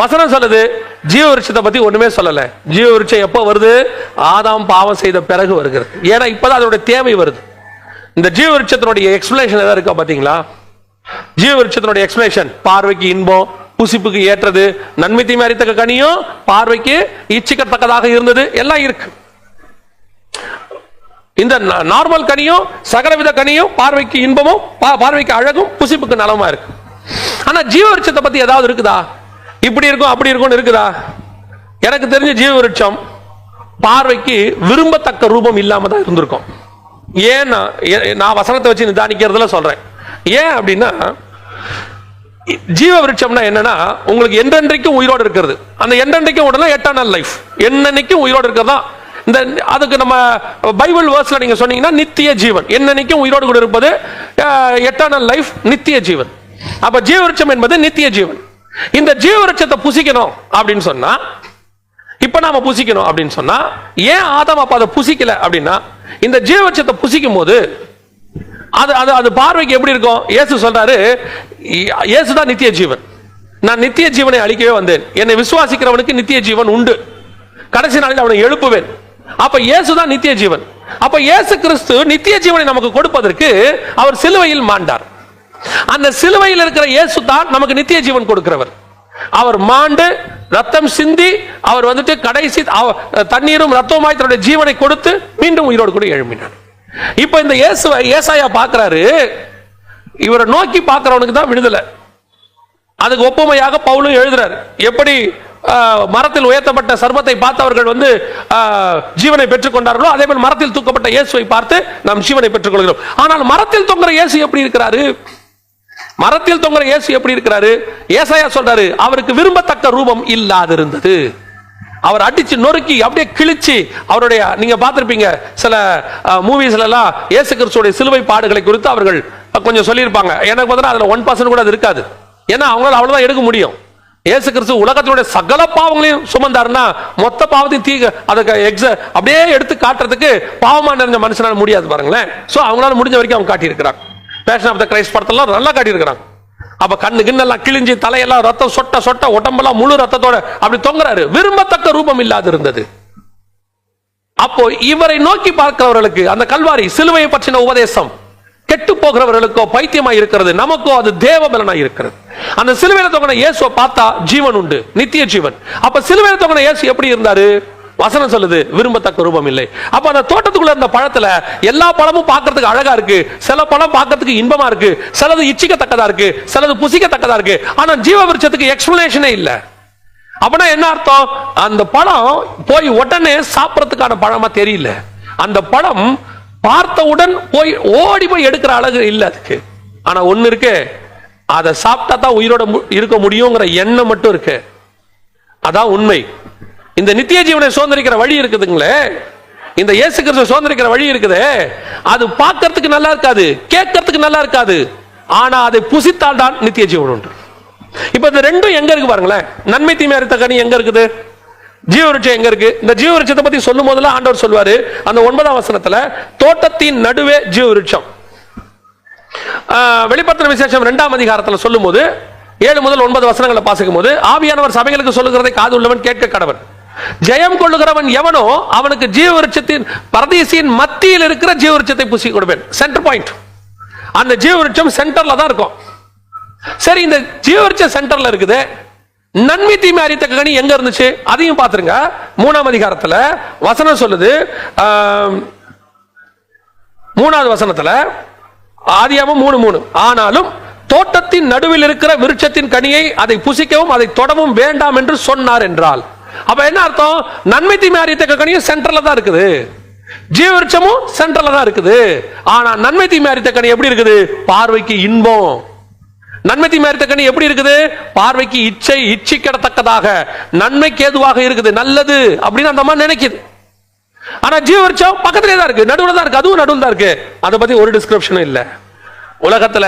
வசனம் சொல்லுது ஜீவ விருட்சத்தை பத்தி ஒண்ணுமே சொல்லல. ஜீவ விருட்சம் எப்போ வருது? ஆதாம் பாவம் செய்த பிறகு வருகிறது. ஏன்னா இப்பதான் அதோட தேவை வருது. இந்த ஜீவ விருட்சத்தினுடைய எக்ஸ்பிளேஷன் எதாவது இருக்கா பாத்தீங்களா? ஜீவ விருட்சத்தினுடைய எக்ஸ்பிளேஷன் பார்வைக்கு இன்பம் புசிப்புக்கு ஏற்றது நன்மை தீமை அறித்தக்க கனியும் பார்வைக்கு இச்சிக்கத்தக்கதாக இருந்தது எல்லாம் இருக்கு. இந்த நார்மல் கனியும் சகலவித கனியும் பார்வைக்கு இன்பமும் பார்வைக்கு அழகும் புசிப்புக்கு நலமா இருக்கு. ஆனா ஜீவ விருட்சத்தை பத்தி ஏதாவது இருக்குதா? இப்படி இருக்கும் அப்படி இருக்கும்னு இருக்குதா? எனக்கு தெரிஞ்ச ஜீவ விருட்சம் பார்வைக்கு விரும்பத்தக்க ரூபம் இல்லாம தான் இருந்திருக்கும். ஏன்னா நான் வசனத்தை வச்சு நிதானிக்கிறதுல சொல்றேன். ஏன் அப்படின்னா ஜீவ விருட்சம்னா என்னன்னா உங்களுக்கு என்றென்றைக்கும் உயிரோடு இருக்கிறது. அந்த என்றென்றைக்கும் உடனே எட்டர்னல் லைஃப் என்னன்னைக்கும் உயிரோடு இருக்கிறதா? இந்த அதுக்கு நம்ம பைபிள் வேர்ஸ்ல நீங்க சொன்னீங்கன்னா நித்திய ஜீவன். என்னன்னைக்கும் உயிரோடு கூட இருப்பது எட்டர்னல் லைஃப் நித்திய ஜீவன். அப்ப ஜீவ விருட்சம் என்பது நித்திய ஜீவன். இந்த ஜீவரட்சத்தை புசிக்கணும் அப்படின்னு சொன்னா இப்ப நாம புசிக்கணும் அப்படின்னு சொன்னா ஏன் ஆதாம் அப்ப அதை புசிக்கல அப்படின்னா இந்த ஜீவரட்சத்தை புசிக்கும் போது அது அது அது பார்வைக்கு எப்படி இருக்கும்? இயேசு சொல்றாரு இயேசுதான் இயேசு தான் நித்திய ஜீவன். நான் நித்திய ஜீவனை அழிக்கவே வந்தேன். என்னை விசுவாசிக்கிறவனுக்கு நித்திய ஜீவன் உண்டு. கடைசி நாளில் அவனை எழுப்புவேன். அப்ப இயேசு தான் நித்திய ஜீவன். அப்ப இயேசு கிறிஸ்து நித்திய ஜீவனை நமக்கு கொடுப்பதற்கு அவர் சிலுவையில் மாண்டார். அந்த சிலுவையில் இருக்கிற இயேசு தான் நமக்கு நித்திய ஜீவன் கொடுக்கிறவர். அவர் மாண்டு ரத்தம் சிந்தி அவர் வந்துட்டு கடைசி தண்ணீரும் ரத்தமாய் தன்னுடைய ஜீவனை கொடுத்து மீண்டும் உயிரோடு கூட எழுப்பினார் இப்ப இந்த இயேசுவை ஏசாயா பார்க்கிறாரு. இவரை நோக்கி பார்க்கிறவனுக்கு தான் விடுதலை. அதுக்கு ஒப்புமையாக பவுலும் எழுதுறாரு. எப்படி ஆஹ், மரத்தில் உயர்த்தப்பட்ட சர்பத்தை பார்த்தவர்கள் வந்து ஆஹ், ஜீவனை பெற்றுக் கொண்டார்களோ அதே போல் மரத்தில் தூக்கப்பட்ட இயேசுவை பார்த்து நாம் ஜீவனை பெற்றுக் கொள்கிறோம் ஆனால் மரத்தில் தொங்குற இயேசு எப்படி இருக்கிறாரு? மரத்தில் தொங்குற இயேசு எப்படி இருக்கிறாரு? ஏசாயா சொல்றாரு அவருக்கு விரும்பத்தக்க ரூபம் இல்லாதிருந்தது. அவர் அடிச்சு நொறுக்கி அப்படியே கிழிச்சு அவருடைய நீங்க பார்த்திருப்பீங்க சில மூவிஸ்ல எல்லாம் இயேசு கிறிஸ்துடைய சிலுவை பாடுகளை குறித்து அவர்கள் கொஞ்சம் சொல்லியிருப்பாங்க. எனக்கு பார்த்தா அதுல ஒன் பர்சன்ட் கூட அது இருக்காது. ஏன்னா அவங்களால அவ்வளவுதான் எடுக்க முடியும். இயேசு கிறிஸ்து உலகத்தினுடைய சகல பாவங்களையும் சுமந்தாருன்னா மொத்த பாவத்தையும் தீ அதுக்கு எக்ஸ அப்படியே எடுத்து காட்டுறதுக்கு பாவமா நிறைஞ்ச மனுஷனால முடியாது பாருங்களேன். சோ அவங்களால முடிஞ்ச வரைக்கும் அவங்க காட்டியிருக்கிறாங்க பேஷன் ஆஃப் த கிரைஸ்ட் படத்தெல்லாம் நல்லா காட்டியிருக்கிறாங்க. அப்ப கண்ணு கிண்ணெல்லாம் கிழிஞ்சு தலையெல்லாம் ரத்தம் சொட்ட சொட்ட உடம்பெல்லாம் முழு ரத்தத்தோட அப்படி தொங்குறாரு. விரும்பத்தக்க ரூபம் இல்லாது இருந்தது அப்போ இவரை நோக்கி பார்க்கிறவர்களுக்கு அந்த கல்வாரி சிலுவையை பற்றின உபதேசம் கெட்டு போகிறவர்களுக்கோ பைத்தியமா இருக்கிறது நமக்கோ அது தேவ பலனா இருக்கிறது. அந்த சிலுவையில தொங்கின இயேசுவை பார்த்தா ஜீவன் உண்டு நித்திய ஜீவன். அப்ப சிலுவையில தொங்கின இயேசு எப்படி இருந்தாரு? வசனம் சொல்லுது விரும்பத்தக்க ரூபம் இல்லை. அப்ப அந்த தோட்டத்துக்குள்ள இருந்த பழத்துல எல்லா பழமும் பார்க்கறதுக்கு அழகா இருக்கு. சில பழம் பார்க்கறதுக்கு இன்பமா இருக்கு. சிலது இச்சிக்கத்தக்கதா இருக்கு. சிலது புசிக்கத்தக்கதா இருக்கு. ஆனா ஜீவ விருட்சத்துக்கு எக்ஸ்பிளனேஷனே இல்லை. அப்படின்னா என்ன அர்த்தம்? அந்த பழம் போய் உடனே சாப்பிடறதுக்கான பழமா தெரியல. அந்த பழம் பார்த்தவுடன் போய் ஓடி போய் எடுக்கிற அழகு இல்ல அதுக்கு. ஆனா ஒண்ணு இருக்கு. அதை சாப்பிட்டா தான் உயிரோட மு- இருக்க முடியுங்கிற எண்ணம் மட்டும் இருக்கு. அதான் உண்மை. இந்த நித்திய ஜீவனை சுதந்திரிக்கிற வழி இருக்குதுங்களே. இந்த இயேசு கிறிஸ்து சுதந்திரிக்கிற வழி இருக்குதே. அது பார்க்கறதுக்கு நல்லா இருக்காது கேட்கறதுக்கு நல்லா இருக்காது. ஆனா அதை புசித்தால் தான் நித்திய ஜீவன் உண்டு. இப்ப இந்த ரெண்டும் எங்க இருக்கு பாருங்களேன். நன்மை தீமை அறித்த கனி எங்க இருக்குது? ஜீவருட்சம் எங்க இருக்கு? இந்த ஜீவருட்சத்தை பத்தி சொல்லும் போதெல்லாம் ஆண்டவர் சொல்வாரு. அந்த ஒன்பதாம் வசனத்துல தோட்டத்தின் நடுவே ஜீவருட்சம் ஆஹ், வெளிப்படுத்தின விசேஷம் இரண்டாம் அதிகாரத்துல சொல்லும் போது ஏழு முதல் ஒன்பது வசனங்களை பாசிக்கும் போது ஆவியானவர் சபைகளுக்கு சொல்லுகிறதை காது உள்ளவன் கேட்க கடவன். ஜெயம் கொள்ளுகிறவன் எவனோ அவனுக்கு ஜீவவிருட்சத்தின் பரதேசியின் மத்தியில் இருக்கிற ஜீவவிருட்சத்தை பூசி கொடுப்பேன். சென்டர் பாயிண்ட் அந்த ஜீவவிருட்சம் சென்டர்ல தான் இருக்கும். சரி இந்த ஜீவரிச்ச சென்டர்ல இருக்குது. நன்மை தீமை அறித்த கனி எங்க இருந்துச்சு? அதையும் பாத்துருங்க மூணாம் அதிகாரத்துல வசனம் சொல்லுது. மூணாவது வசனத்துல ஆதியாமம் மூணு மூணு. ஆனாலும் தோட்டத்தின் நடுவில் இருக்கிற விருட்சத்தின் கனியை அதை புசிக்கவும் அதை தொடவும் வேண்டாம் என்று சொன்னார் என்றால். அப்ப என்ன அர்த்தம்? நன்மை தீமை அறியத்த கனியும் சென்டர்ல தான் இருக்குது. ஜீவருட்சமும் சென்டர்ல தான் இருக்குது. ஆனா நன்மை தீமை அறித்த கனி எப்படி இருக்குது? பார்வைக்கு இன்பம். நன்மை தீமை அறித்த கனி எப்படி இருக்குது? பார்வைக்கு இச்சை இச்சிக்கிடத்தக்கதாக. நன்மைக்கு ஏதுவாக இருக்குது? நல்லது அப்படின்னு அந்த மாதிரி நினைக்குது. ஆனா ஜீவருட்சம் பக்கத்திலே தான் இருக்கு. நடுவில் தான் இருக்கு. அதுவும் நடுவில் தான் இருக்கு. அதை பத்தி ஒரு டிஸ்கிரிப்ஷனும் இல்ல. உலகத்துல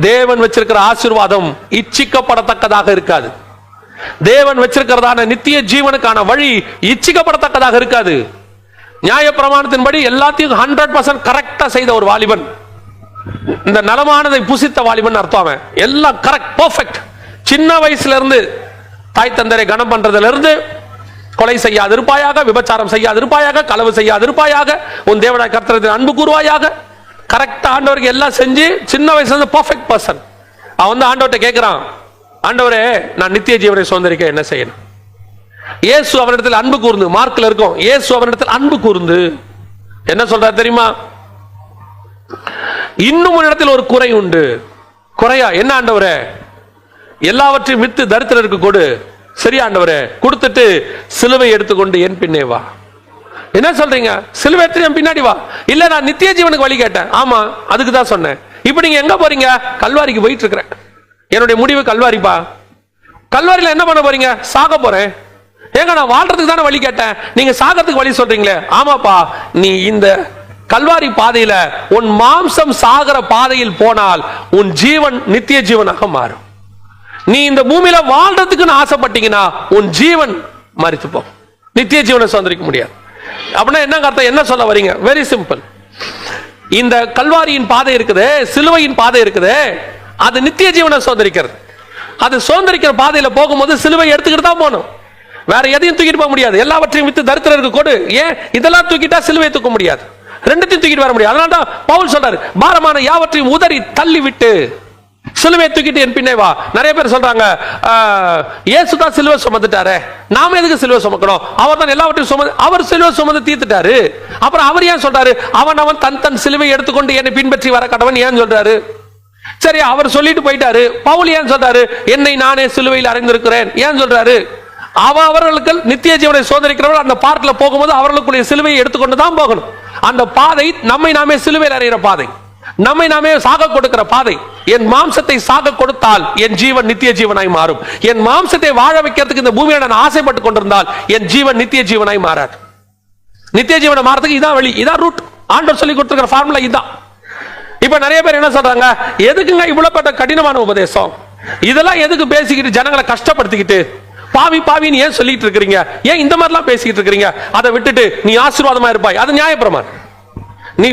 தேவன் வச்சிருக்கிற ஆசீர்வாதம் இச்சிக்கப்படத்தக்கதாக இருக்காது. தேவன் வச்சிருக்கிறதான நித்திய ஜீவனுக்கான வழி இச்சிக்கப்படத்தக்கதாக இருக்காது. நியாய பிரமாணத்தின்படி எல்லாத்தையும் ஹண்ட்ரட் பர்சன்ட் கரெக்டா செய்த ஒரு வாலிபன். இந்த நலமானதை புசித்த வாலிபன் அர்த்தம் அவன். எல்லாம் கரெக்ட் பர்ஃபெக்ட் சின்ன வயசுல இருந்து தாய் தந்தரை கனம் பண்றதுல இருந்து கொலை செய்யாதிருப்பாயாக விபச்சாரம் செய்யாதிருப்பாயாக களவு செய்யாதிருப்பாயாக உன் தேவனாய் கர்த்தரத்தின் அன்பு கூறுவாயாக கரெக்டா ஆண்டவருக்கு எல்லாம் செஞ்சு சின்ன வயசுல இருந்து பர்ஃபெக்ட் பர்சன் அவன் வந்து ஆண்டவர்கிட்ட கேட்கிறான் ஆண்டவரே நான் நித்திய ஜீவனை சுதந்திரிக்க என்ன செய்யணும்? இயேசு அவனிடத்தில் அன்பு கூர்ந்து மார்க்ல இருக்கும். இயேசு அவனிடத்தில் அன்பு கூர்ந்து என்ன சொல்றார் தெரியுமா? இன்னும் ஒரு இடத்தில் ஒரு குறை உண்டு. குறையா? என்ன ஆண்டவரே? எல்லாவற்றையும் வித்து தரித்திரருக்கு கொடு. சரியா ஆண்டவரே? கொடுத்துட்டு சிலுவை எடுத்துக்கொண்டு என் பின்னே வா. என்ன சொல்றீங்க? சிலுவை எடுத்து என் பின்னாடி வா. இல்ல நான் நித்திய ஜீவனுக்கு வழி கேட்டேன். ஆமா அதுக்கு தான் சொன்னேன். இப்போ நீங்க எங்க போறீங்க? கல்வாரிக்கு போயிட்டு இருக்கிறேன். என்னுடைய முடிவு கல்வாரிப்பா. கல்வாரியில் என்ன பண்ண போறீங்க? சாக போறேன். ஏங்க நான் வாழ்றதுக்கு தானே வழி கேட்டேன். நீங்க சாகிறதுக்கு வழி சொல்றீங்களே. ஆமாப்பா நீ இந்த கல்வாரி பாதையில உன் மாம்சம் சாகிற பாதையில் போனால் உன் ஜீவன் நித்திய ஜீவனாக மாறும். நீ இந்த பூமியில வாழ்றதுக்குன்னு ஆசைப்பட்டீங்கன்னா உன் ஜீவன் மறித்து போகும். நித்திய ஜீவனை சந்திரிக்க முடியாது. அப்படின்னா என்ன அர்த்தம்? என்ன சொல்ல வரீங்க? வெரி சிம்பிள் இந்த கல்வாரியின் பாதை இருக்குது சிலுவையின் பாதை இருக்குது. அது நித்திய ஜீவனை சுதந்திரிக்கிறது. அது சுதந்திரிக்கிற பாதையில் போகும்போது சிலுவை எடுத்துக்கிட்டு தான் போகணும். வேற எதையும் தூக்கிட்டு போக முடியாது. எல்லாவற்றையும் வித்து தரித்திரருக்கு கொடு. ஏன்? இதெல்லாம் தூக்கிட்டா சிலுவை தூக்க முடியாது. ரெண்டுத்தையும் தூக்கிட்டு வர முடியாது. அதனால தான் பவுல் சொல்றாரு பாரமான யாவற்றையும் உதறி தள்ளி விட்டு சிலுவை தூக்கிட்டு என் பின்னே வா. நிறைய பேர் சொல்றாங்க இயேசு தான் சிலுவை சுமந்துட்டாரே. நாம எதுக்கு சிலுவை சுமக்கணும்? அவர் தான் எல்லாவற்றையும் சுமந்து அவர் சிலுவை சுமந்து தீர்த்துட்டாரு. அப்புறம் அவர் ஏன் சொல்றாரு அவன் அவன் தன் தன் சிலுவை எடுத்துக்கொண்டு என்னை பின்பற்றி வர கடவன் ஏன் சொல்றாரு? சரி அவர் சொல்லிட்டு போயிட்டாரு. பவுல் ஏன் சொல்றாரு? என்னை நானே சிலுவையில் அறைந்திருக்கிறேன். ஏன் சொல்றாரு? அவ அவர்களுக்கு நித்திய ஜீவனை சோதனைக்கிறவர்கள் அந்த பார்ட்ல போகும்போது அவர்களுக்குரிய சிலுவையை எடுத்துக்கொண்டு தான் போகணும். அந்த பாதை நம்மை நாமே சிலுவையில் அறைகிற பாதை. நம்மை நாமே சாக கொடுக்கிற பாதை. என் மாம்சத்தை சாக கொடுத்தால் என் ஜீவன் நித்திய ஜீவனாய் மாறும். என் மாம்சத்தை வாழ வைக்கிறதுக்கு இந்த பூமியில நான் ஆசைப்பட்டு கொண்டிருந்தால் என் ஜீவன் நித்திய ஜீவனாய் மாறாது. நித்திய ஜீவனை மாறதுக்கு இதான் வழி இதான் ரூட் ஆண்டவர் சொல்லி கொடுத்துருக்கிற ஃபார்முலா இதான். இப்ப நிறைய பேர் என்ன சொல்றாங்க? எதுக்குங்க இவ்வளவுப்பட்ட கடினமான உபதேசம்? இதெல்லாம் எதுக்கு பேசிக்கிட்டு ஜனங்களை கஷ்டப்படுத்திக்கிட்டு? பாவி பாவின்னு ஏன் சொல்லிட்டு இருக்கிறீங்க? ஏன் இந்த மாதிரிலாம் பேசிக்கிட்டு இருக்கிறீங்க? அதை விட்டுட்டு நீ ஆசீர்வாதமா இருப்பாய். அது நியாயப்பிரமான் நீ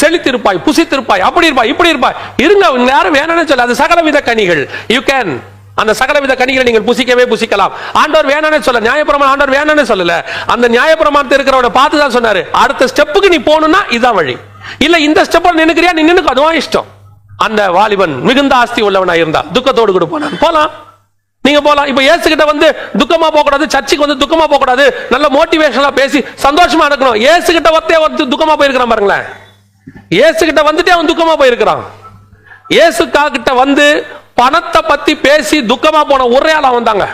செழித்திருப்பாய் புசித்திருப்பாய் அப்படி இருப்பாய் இப்படி இருப்பாய். இருங்க யாரும் வேணும்னு சொல்ல அது சகலவித கனிகள். யூ கேன் அந்த சகலவித கனிகளை நீங்கள் புசிக்கவே புசிக்கலாம். ஆண்டவர் வேணானே சொல்ல நியாயப்பிரமாணம் ஆண்டவர் வேணானே சொல்லல. அந்த நியாயப்பிரமாணத்தை இருக்கிறவனை பார்த்து தான் சொன்னாரு. அடுத்த ஸ்டெப்புக்கு நீ போகணும்னா இதான் வழி. இல்ல இந்த ஸ்டெப்ல நின்னுக்கிறியா நீ நினைக்க அதுவும் இஷ்டம். அந்த வாலிபன் மிகுந்த ஆஸ்தி உள்ளவனா இருந்தா துக்கத்தோடு கூட போனான். போலாம். நீங்க போலாம். இப்ப ஏசு கிட்ட வந்து துக்கமா போக கூடாது சர்ச்சுக்கு வந்து துக்கமா போக கூடாது நல்ல மோட்டிவேஷனா பேசி சந்தோஷமா இருக்கணும் ஏசு கிட்ட ஒத்தே வந்து துக்கமா போயிருக்கிறான் பாருங்களேன். ஏசு கிட்ட வந்துட்டே அவன் துக்கமா போயிருக்கிறான். ஏசுக்கா கிட்ட வந்து பணத்தை பத்தி பேசி துக்கமா போன ஒரே ஆளா வந்தாங்க.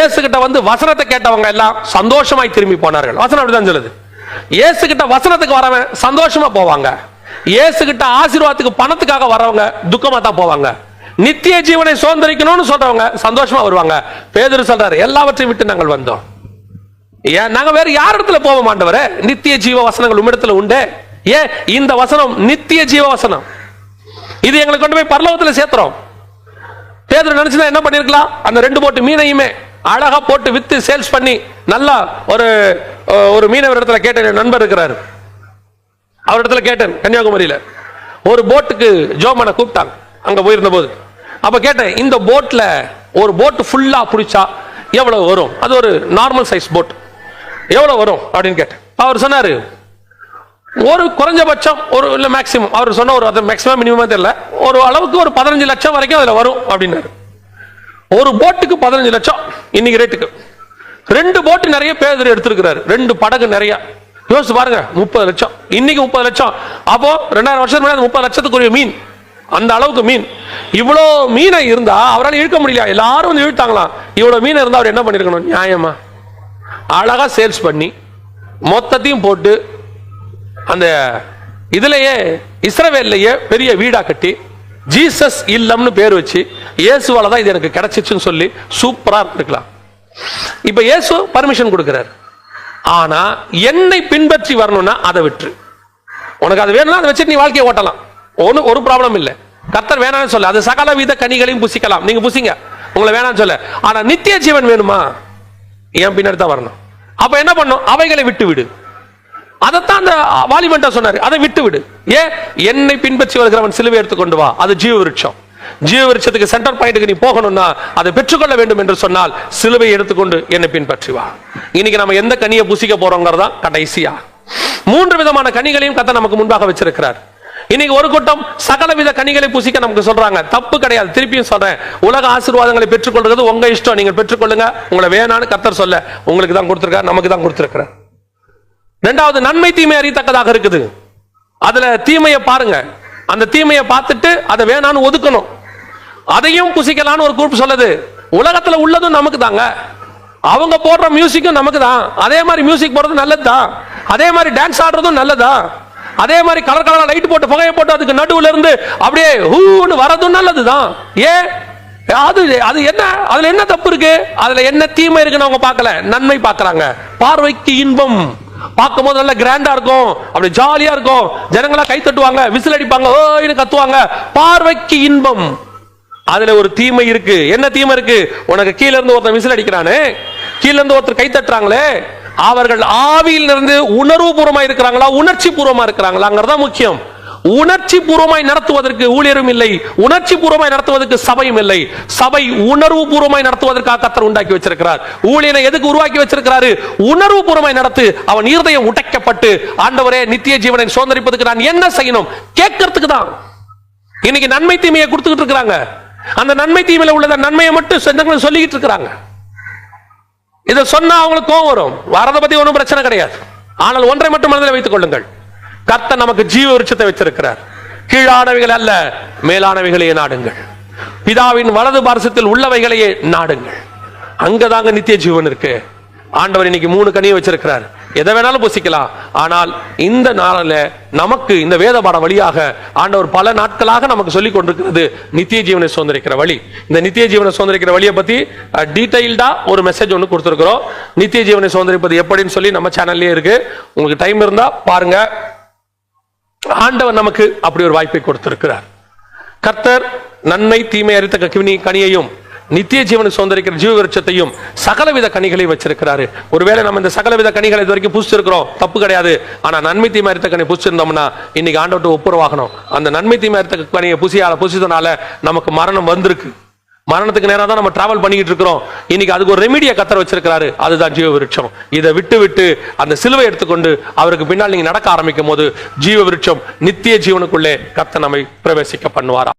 ஏசு கிட்ட வந்து வசனத்தை கேட்டவங்க எல்லாம் சந்தோஷமாய் திரும்பி போனார்கள். வசனம் அப்படிதான் சொல்லுது. இயேசு கிட்ட வசனத்துக்கு வரவன் சந்தோஷமா போவாங்க. ஏசுகிட்ட ஆசீர்வாதத்துக்கு பணத்துக்காக வரவங்க துக்கமா தான் போவாங்க. நித்திய ஜீவனை சுதந்திரிக்கணும்னு சொல்றவங்க சந்தோஷமா வருவாங்க. பேதர் சொல்றாரு எல்லாவற்றையும் விட்டு நாங்கள் வந்தோம். ஏன் நாங்க வேற யார் இடத்துல போக மாட்டவர நித்திய ஜீவ வசனங்கள் உம்மிடத்துல உண்டு. ஏன் இந்த வசனம் நித்திய ஜீவ வசனம். இது எங்களை கொண்டு போய் பரலோகத்துல சேர்த்துறோம். பேதர் நினைச்சுதான் என்ன பண்ணிருக்கலாம்? அந்த ரெண்டு போட்டு மீனையுமே அழகா போட்டு வித்து சேல்ஸ் பண்ணி நல்லா ஒரு ஒரு மீனவர் இடத்துல கேட்டேன். என் நண்பர் இருக்கிறாரு. அவர் இடத்துல கேட்டேன் கன்னியாகுமரியில. ஒரு போட்டுக்கு ஜோமனை கூப்பிட்டாங்க. அங்க போயிருந்த போது. அப்ப கேட்டேன் இந்த போட்ல ஒரு போட் ஃபுல்லா பிடிச்சா எவ்வளவு வரும்? அது ஒரு நார்மல் சைஸ் போட் எவ்வளவு வரும்? அப்படின்னு கேட்டேன். அவர் சொன்னாரு ஒரு குறைஞ்சபட்சம் ஒரு இல்ல மேக்சிமம் அவர் சொன்ன ஒரு அது மேக்ஸிமம் மினிமம் தெரியல. ஒரு அளவுக்கு ஒரு பதினஞ்சு லட்சம் வரைக்கும் அதுல வரும் அப்படின்னாரு. ஒரு போட்டுக்கு பதினஞ்சு லட்சம். இன்னைக்கு ரேட்டுக்கு ரெண்டு போட்டு நிறைய பேர் எடுத்திருக்கிறாரு. ரெண்டு படகு நிறைய. யோசிச்சு பாருங்க முப்பது லட்சம். இன்னைக்கு முப்பது லட்சம். அப்போ ரெண்டாயிரம் வருஷத்துக்கு முன்னாடி முப்பது லட்சத்துக்குரிய மீன். அந்த அளவுக்கு மீன். இவ்வளோ மீனை இருந்தா அவரால் இழுக்க முடியல எல்லாரும் வந்து இழுத்தாங்களாம் இவ்வளோ மீன் இருந்தா அவர் என்ன பண்ணிருக்கணும்? நியாயமா? அழகா சேல்ஸ் பண்ணி மொத்தத்தையும் போட்டு அந்த இதுலயே இஸ்ரவேல்லையே பெரிய வீடா கட்டி ஜீசஸ் இல்லம்னு பேர் வச்சு இயேசுவால தான் இது எனக்கு கிடைச்சிச்சுன்னு சொல்லி சூப்பரா இருக்கலாம் இப்ப இயேசு பர்மிஷன் கொடுக்கிறார். ஆனா என்னை பின்பற்றி வரணும்னா அதை விட்டுரு. உனக்கு அது வேணும்னா அதை வச்சுட்டு நீ வாழ்க்கையை ஓட்டலாம். ஒண்ணு ஒரு ப்ராப்ளம் இல்லை. கர்த்தர் வேணாம்னு சொல்ல அது சகல வித கனிகளையும் புசிக்கலாம். நீங்க புசிங்க. உங்களை வேணாம்னு சொல்ல. ஆனா நித்திய ஜீவன் வேணுமா? என் பின்னாடி தான் வரணும். அப்ப என்ன பண்ணும்? அவைகளை விட்டு விடு அதைத்தான் அந்த வாலிபன்ட்ட சொன்னாரு. அதை விட்டு விடு ஏன் என்னை பின்பற்றி வருகிறவன் சிலுவை எடுத்துக்கொண்டு வா. அது ஜீவ விருட்சம் ஜீவ விருட்சத்துக்கு சென்டர் பாயிண்ட்டுக்கு நீ போகணும்னா அதை பெற்றுக்கொள்ள வேண்டும் என்று சொன்னால் சிலுவை எடுத்துக்கொண்டு என்னை பின்பற்றி வா. இன்னைக்கு நம்ம எந்த கனியை பூசிக்க போறோங்கிறதா? கடைசியா. மூன்று விதமான கனிகளையும் கத்த நமக்கு முன்பாக வச்சிருக்கிறார். இன்னைக்கு ஒரு கூட்டம் சகலவித கனிகளை பூசிக்க நமக்கு சொல்றாங்க. தப்பு கிடையாது. திருப்பியும் சொல்றேன். உலக ஆசீர்வாதங்களை பெற்றுக்கொள்றது உங்க இஷ்டம். நீங்க பெற்றுக்கொள்ளுங்க. உங்களை வேணான்னு கத்தர் சொல்ல. உங்களுக்கு தான் கொடுத்துருக்காரு நமக்கு தான் கொடுத்திருக்கிறார். ரெண்டாவது நன்மை தீமை அறியத்தக்கதாக இருக்குது. அதுல தீமையை பாருங்க. அந்த தீமையை பார்த்துட்டு அதை வேணான்னு ஒதுக்கணும். அதையும் புசிக்கலான்னு ஒரு குரூப் சொல்லுது. உலகத்துல உள்ளதும் நமக்கு தாங்க. அவங்க போடுற மியூசிக்கும் நமக்கு தான். அதே மாதிரி மியூசிக் போடுறது நல்லது தான். அதே மாதிரி டான்ஸ் ஆடுறதும் நல்லதா அதே மாதிரி கலர் கலரா லைட் போட்டு புகையை போட்டு அதுக்கு நடுவுல இருந்து அப்படியே ஹூன்னு வரதும் நல்லதுதான் ஏன்? அது அது என்ன? அதுல என்ன தப்பு இருக்கு? அதுல என்ன தீமை இருக்குன்னு அவங்க பார்க்கல. நன்மை பார்க்கறாங்க. பார்வைக்கு இன்பம். பார்க்கும்போது நல்ல கிராண்டா இருக்கும். அப்படி ஜாலியா இருக்கும். ஜனங்களா கை தட்டுவாங்க விசில் அடிப்பாங்க ஓய்னு கத்துவாங்க. பார்வைக்கு இன்பம். அதுல ஒரு தீமை இருக்கு. என்ன தீமை இருக்கு? உனக்கு கீழ இருந்து ஒருத்தன் விசில் அடிக்கிறானே. கீழ இருந்து ஒருத்தர் கை தட்டுறாங்களே. அவர்கள் ஆவியில் இருந்து உணர்வு பூர்வமா இருக்கிறாங்களா உணர்ச்சி பூர்வமா இருக்கிறாங்களாங்கிறதா முக்கியம். உணர்ச்சி பூர்வமாய் நடத்துவதற்கு ஊழியரும் இல்லை உணர்ச்சி பூர்வமாய் நடத்துவதற்கு சபையும் இல்லை. சபை உணர்வு பூர்வமாய் நடத்துவதற்காக கத்தர் உண்டாக்கி வச்சிருக்கிறார். ஊழியனை எதுக்கு உருவாக்கி வச்சிருக்கிறாரு? உணர்வு பூர்வமாய் நடத்து அவன் இருதயம் உடைக்கப்பட்டு ஆண்டவரே நித்திய ஜீவனை சுதந்திரிப்பதற்கு நான் என்ன செய்யணும்? கேட்கறதுக்கு தான். இன்னைக்கு நன்மை தீமையை கொடுத்துக்கிட்டு இருக்கிறாங்க. அந்த நன்மை தீமையில உள்ளத நன்மையை மட்டும் சொல்லிக்கிட்டு இருக்கிறாங்க. இதை சொன்னா அவங்களுக்கு கோவம் வரும். வரதை பத்தி ஒன்றும் பிரச்சனை கிடையாது. ஆனால் ஒன்றை மட்டும் மனதில் வைத்துக் கொள்ளுங்கள். கர்த்த நமக்கு ஜீவ விருட்சத்தை வச்சிருக்கிறார். கீழானவைகள் அல்ல மேலானவைகளையே நாடுங்கள். பிதாவின் வலது பாரசத்தில் உள்ளவைகளையே நாடுங்கள். அங்கதாங்க நித்திய ஜீவன் இருக்கு. ஆண்டவர் இன்னைக்கு மூணு கனியை வச்சிருக்கிறார். எதை வேணாலும் புசிக்கலாம். ஆனால் இந்த நாளில் நமக்கு இந்த வேத பாடம் வழியாக ஆண்டவர் பல நாட்களாக நமக்கு சொல்லிக் கொண்டிருக்கிறது நித்திய ஜீவனை சுதந்திரிக்கிற வழி. இந்த நித்திய ஜீவனை சுதந்திரிக்கிற வழியை பத்தி டீடைல்டா ஒரு மெசேஜ் ஒன்று கொடுத்துருக்கிறோம். நித்திய ஜீவனை சுதந்திரிப்பது எப்படின்னு சொல்லி நம்ம சேனல்லே இருக்கு. உங்களுக்கு டைம் இருந்தா பாருங்க. ஆண்டவர் நமக்கு அப்படி ஒரு வாய்ப்பை கொடுத்திருக்கிறார். கர்த்தர் நன்மை தீமை அறித்த கவினி கனியையும் நித்திய ஜீவனை சுதந்திரிக்கிற ஜீவ விருட்சத்தையும் சகலவித கனிகளையும் வச்சிருக்கிறாரு. ஒருவேளை நம்ம இந்த சகலவித கனிகளை இது வரைக்கும் புசிச்சிருக்கிறோம். தப்பு கிடையாது. ஆனா நன்மை தீமை அறித்த கனி புதிச்சிருந்தோம்னா இன்னைக்கு ஆண்டவர்கிட்ட ஒப்புரவாகணும். அந்த நன்மை தீமை அறித்த கனியை புசியால புசித்தனால நமக்கு மரணம் வந்திருக்கு. மரணத்துக்கு நேரா தான் நம்ம டிராவல் பண்ணிக்கிட்டு இருக்கிறோம். இன்னைக்கு அதுக்கு ஒரு ரெமிடியை கத்தர வச்சிருக்கிறாரு. அதுதான் ஜீவ விருட்சம் இதை விட்டு விட்டு அந்த சிலுவை எடுத்துக்கொண்டு அவருக்கு பின்னால் நீங்க நடக்க ஆரம்பிக்கும் போது ஜீவ விருட்சம் நித்திய ஜீவனுக்குள்ளே கத்த நம்மை பிரவேசிக்க பண்ணுவாரா?